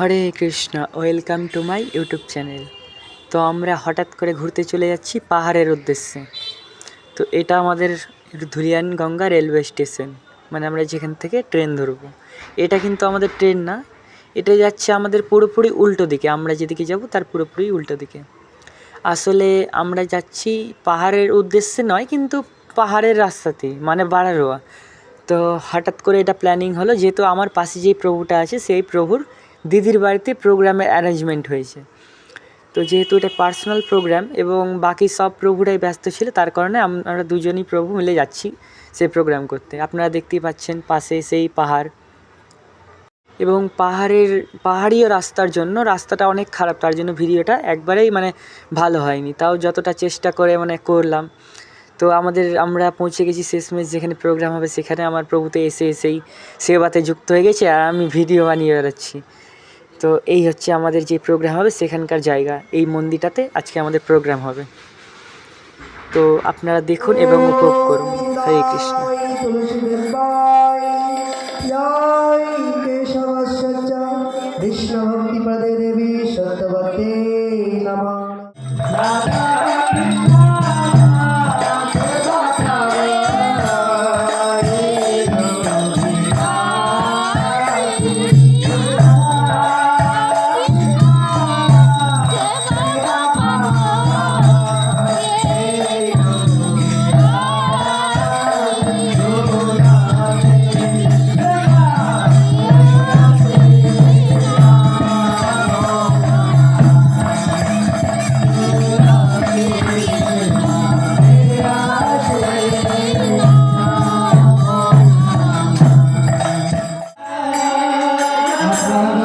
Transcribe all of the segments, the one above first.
Hare Krishna, welcome to my YouTube channel. তো আমরা হঠাৎ করে ঘুরতে চলে যাচ্ছি পাহাড়ের উদ্দেশ্যে। তো এটা আমাদের ধুলিয়ান গঙ্গা রেলওয়ে স্টেশন মানে আমরা যেখান থেকে ট্রেন ধরবো। এটা কিন্তু আমাদের ট্রেন না, এটা যাচ্ছে আমাদের পুরোপুরি উল্টো দিকে, আমরা যেদিকে যাব তার পুরোপুরি উল্টো দিকে। আসলে আমরা যাচ্ছি পাহাড়ের উদ্দেশ্যে নয়, কিন্তু পাহাড়ের রাস্তাতেই মানে বাড়ারোয়া তো হঠাৎ করে এটা প্ল্যানিং হলো, যেহেতু আমার পাশে যেই প্রভুটা আছে, সেই প্রভুর দিদির বাড়িতে প্রোগ্রামের অ্যারেঞ্জমেন্ট হয়েছে। তো যেহেতু এটা পার্সোনাল প্রোগ্রাম এবং বাকি সব প্রভুরাই ব্যস্ত ছিল, তার কারণে আমরা দুজনই প্রভু মিলে যাচ্ছি সেই প্রোগ্রাম করতে। আপনারা দেখতেই পাচ্ছেন পাশে সেই পাহাড়। এবং পাহাড়ের, পাহাড়ীয় রাস্তার জন্য রাস্তাটা অনেক খারাপ, তার জন্য ভিডিওটা একবারেই মানে ভালো হয়নি। তাও যতটা চেষ্টা করে মানে করলাম। তো আমাদের, আমরা পৌঁছে গেছি শেষমেশ যেখানে প্রোগ্রাম হবে, সেখানে আমার প্রভুতে এসে এসেই সেবাতে যুক্ত হয়ে গেছে আর আমি ভিডিও বানিয়ে বেড়াচ্ছি। তো এই হচ্ছে আমাদের যে প্রোগ্রাম হবে সেখানকার জায়গা এই মন্দিরটাতে আজকে আমাদের প্রোগ্রাম হবে তো আপনারা দেখুন এবং উপভোগ করুন হরে কৃষ্ণ কৃষ্ণ ভক্তি পদে দেবী সত্যবতী তো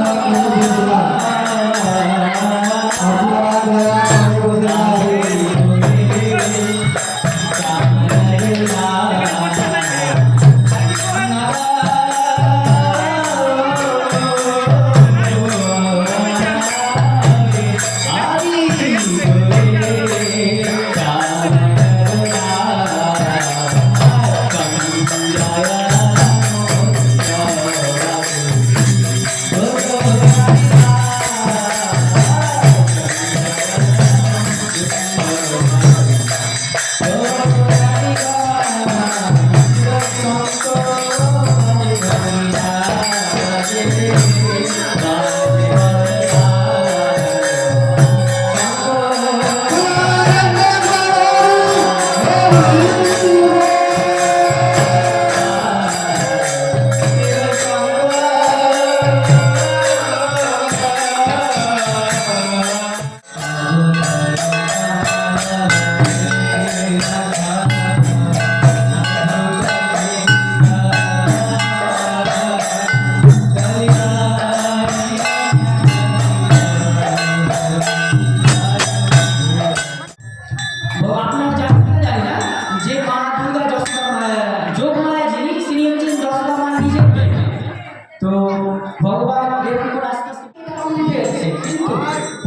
ভগবান দেখুন আস্তে আস্তে উঠে এসছে, কিন্তু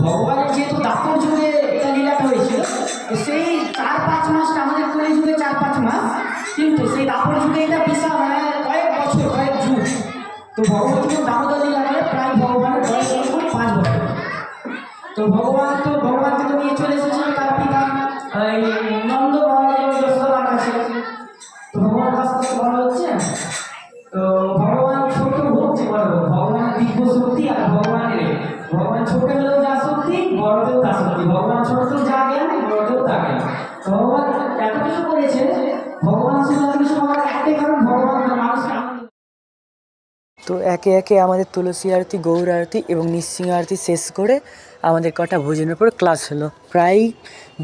ভগবানের যেহেতু দাপর যুগে এটা লীলাটা হয়েছিল সেই চার পাঁচ মাসটা আমাদের কলি যুগে চার পাঁচ মাস, কিন্তু সেই দাপর যুগে এটা বিশাল মানে কয়েক বছর, কয়েক যুগ। তো ভগবান যখন দামোদর লীলা করে প্রায় ভগবানের বয়স এখন পাঁচ বছর। তো ভগবান তো ভগবানকে তো নিয়ে চলে এসেছিল তার পিতা এই শক্তি আর ভগবানের ভগবান ছোট হলেও যা শক্তি বড়তেও তা শক্তি ভগবান ছোট যা জ্ঞান বড়তেও তা জ্ঞান ভগবান তো একে একে আমাদের তুলসী আরতি, গৌর আরতি এবং নৃসিংহ আরতি শেষ করে আমাদের কটা ভোজনের পর ক্লাস হলো। প্রায়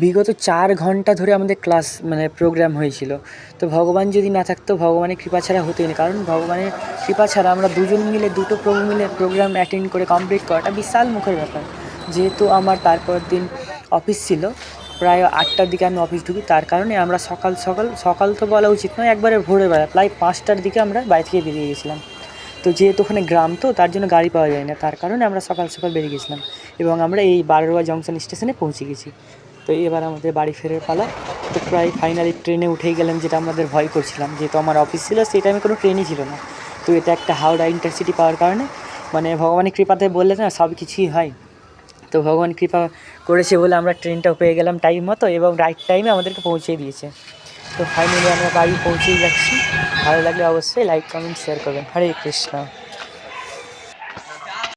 বিগত চার ঘণ্টা ধরে আমাদের ক্লাস মানে প্রোগ্রাম হয়েছিল। তো ভগবান যদি না থাকতো ভগবানের কৃপা ছাড়া হতোই না। কারণ ভগবানের কৃপা ছাড়া আমরা দুজন মিলে, দুটো প্রভু মিলে প্রোগ্রাম অ্যাটেন্ড করে কমপ্লিট করাটা বিশাল মুখের ব্যাপার। যেহেতু আমার তারপর দিন অফিস ছিল, প্রায় আটটার দিকে আমি অফিস ঢুকি। তার কারণে আমরা সকাল সকাল সকাল তো বলা উচিত নয়, একবারে ভোরবেলা প্রায় পাঁচটার দিকে আমরা বাড়ি থেকে বেরিয়ে গেছিলাম। তো যেহেতু ওখানে গ্রাম তো, তার জন্য গাড়ি পাওয়া যায় না। তার কারণে আমরা সকাল সকাল বেরিয়ে গেছিলাম। এবং আমরা এই বারোয়া জংশন স্টেশনে পৌঁছে গেছি। তো এবার আমাদের বাড়ি ফেরার পালা। তো প্রায় ফাইনালি ট্রেনে উঠেই গেলাম, যেটা আমাদের ভয় করছিলাম। যেহেতু আমার অফিস ছিল, সেই টাইমে কোনো ট্রেনই ছিল না। তো এটা একটা হাওড়া ইন্টারসিটি পাওয়ার কারণে মানে ভগবানের কৃপাতে বললে না, সব কিছুই হয়। তো ভগবান কৃপা করেছে বলে আমরা ট্রেনটাও পেয়ে গেলাম টাইম মতো এবং রাইট টাইমে আমাদেরকে পৌঁছে দিয়েছে। তো ফাইনালি আমরা বাড়ি পৌঁছেই যাচ্ছি। ভালো লাগলে অবশ্যই লাইক কমেন্ট শেয়ার করবেন। হরে কৃষ্ণ।